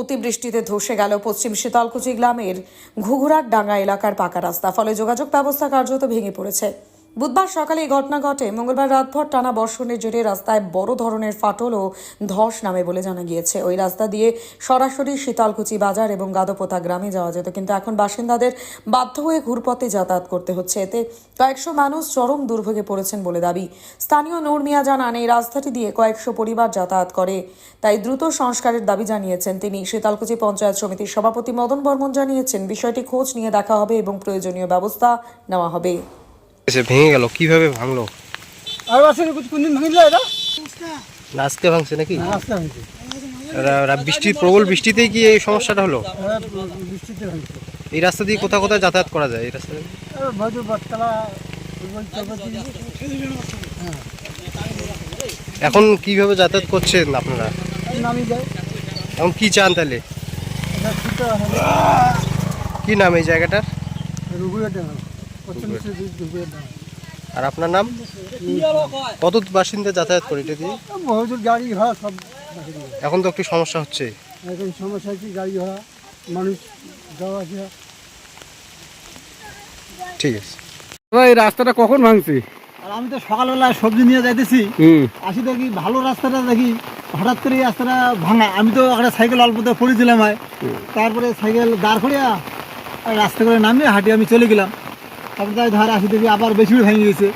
অতিবৃষ্টিতে ধসে গেল পশ্চিম শীতলকুচি গ্রামের ঘুঘুরার ডাঙ্গা এলাকার পাকা রাস্তা। ফলে যোগাযোগ ব্যবস্থা কার্যত ভেঙে পড়েছে। বুধবার সকালে এই ঘটনা ঘটে। মঙ্গলবার রাতভর টানা বর্ষণের জেরে রাস্তায় বড় ধরনের ফাটল ও ধস নামে বলে জানা গিয়েছে। ওই রাস্তা দিয়ে সরাসরি শীতলকুচি বাজার এবং গাদোপোতা গ্রামে যাওয়া যেত। কিন্তু এখন বাসিন্দাদের বাধ্য হয়ে ঘুরপথে যাতায়াত করতে হচ্ছে। এতে কয়েকশো মানুষ চরম দুর্ভোগে পড়েছেন বলে দাবি। স্থানীয় নূর মিয়া জানান, এই রাস্তাটি দিয়ে কয়েকশো পরিবার যাতায়াত করে। তাই দ্রুত সংস্কারের দাবি জানিয়েছেন তিনি। শীতলকুচি পঞ্চায়েত সমিতির সভাপতি মদন বর্মন জানিয়েছেন, বিষয়টি খোঁজ নিয়ে দেখা হবে এবং প্রয়োজনীয় ব্যবস্থা নেওয়া হবে। এসে ভেঙে গেল কীভাবে ভাঙলো? আর আসলে কোনদিন ভাঙিল এটা? আজকে ভাঙছে নাকি? রা- রা- বৃষ্টি প্রবল বৃষ্টিতেই কি এই সমস্যাটা হলো? হ্যাঁ, এই রাস্তা দিয়ে কোথাও কোথায় যাতায়াত করা যায় এই রাস্তা চৌপতি এখন কীভাবে যাতায়াত করছেন আপনারা? এখন কি চান তাহলে? কি নাম এই জায়গাটার? আর আপনার নাম? কত বাসিন্দা যাতায়াত করে এটা দিয়ে? গাড়ি ঘোড়া সব এখন তো একটু সমস্যা হচ্ছে। এখন সমস্যা হচ্ছে গাড়ি ঘোড়া মানুষ যাওয়া আসা। ঠিক আছে। এই রাস্তাটা কখন ভাঙছে? আর আমি তো সকালবেলায় সবজি নিয়ে যাইতেছি। হুম। আসি দেখি ভালো রাস্তাটা দেখি হঠাৎ করে এই রাস্তাটা ভাঙা। আমি তো একটা সাইকেল অল্পতে পড়েছিলাম তারপরে সাইকেল দাঁড় করিয়া আর রাস্তা করে নামিয়ে হাঁটিয়ে আমি চলে গেলাম। তাই ধার আসি দেখি আবার বেশি ভেঙে গেছে।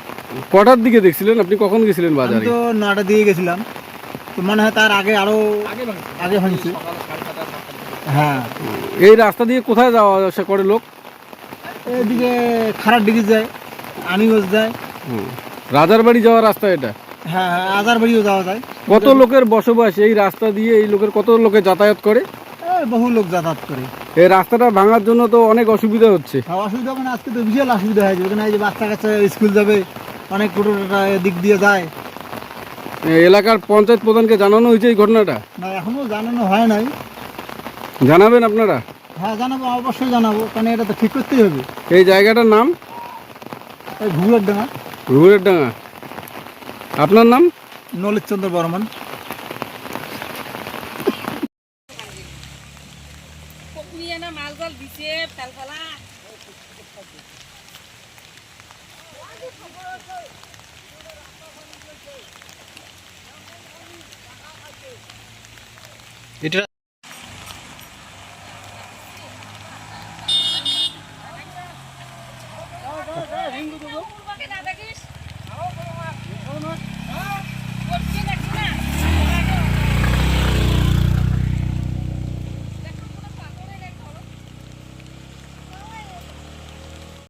কটার দিকে দেখছিলেন? আপনি কখন গেছিলেন আমি বাজারে তো নটা দিয়ে গেছিলাম। তো মনে হয় তার আগে আরও আগে ভাঙছে। হ্যাঁ। এই রাস্তা দিয়ে কোথায় যাওয়া আসা করে লোক? এদিকে খারাপ দিকে যায় আনিগঞ্জ যায়। রাজার বাড়ি যাওয়ার রাস্তা এটা? হ্যাঁ হ্যাঁ আজার বাড়িও যাওয়া যায়। কত লোকের বসবাস এই রাস্তা দিয়ে? এই লোকের কত লোকে যাতায়াত করে? বহু লোক যাতায়াত করে। এই রাস্তাটা ভাঙার জন্য তো অনেক অসুবিধা হচ্ছে। অসুবিধা মানে আজকে তো বিশাল অসুবিধা হয়েছে। ওখানে এই যে বাচ্চা কাচ্চা স্কুল যাবে অনেক টোটো দিক দিয়ে যায়। এলাকার পঞ্চায়েত প্রধানকে জানানো হয়েছে এই ঘটনাটা? না এখনও জানানো হয় নাই। জানাবেন আপনারা? হ্যাঁ জানাব অবশ্যই জানাব কারণ এটা তো ঠিক করতেই হবে। এই জায়গাটার নাম? এই ঘুরের ডাঙা। রুয়ের ডাঙ্গা আপনার নাম? নলিত চন্দ্র বর্মন। কুড়ি আনা মাল জল দিছে ফেলফেলা এটা হিন্দু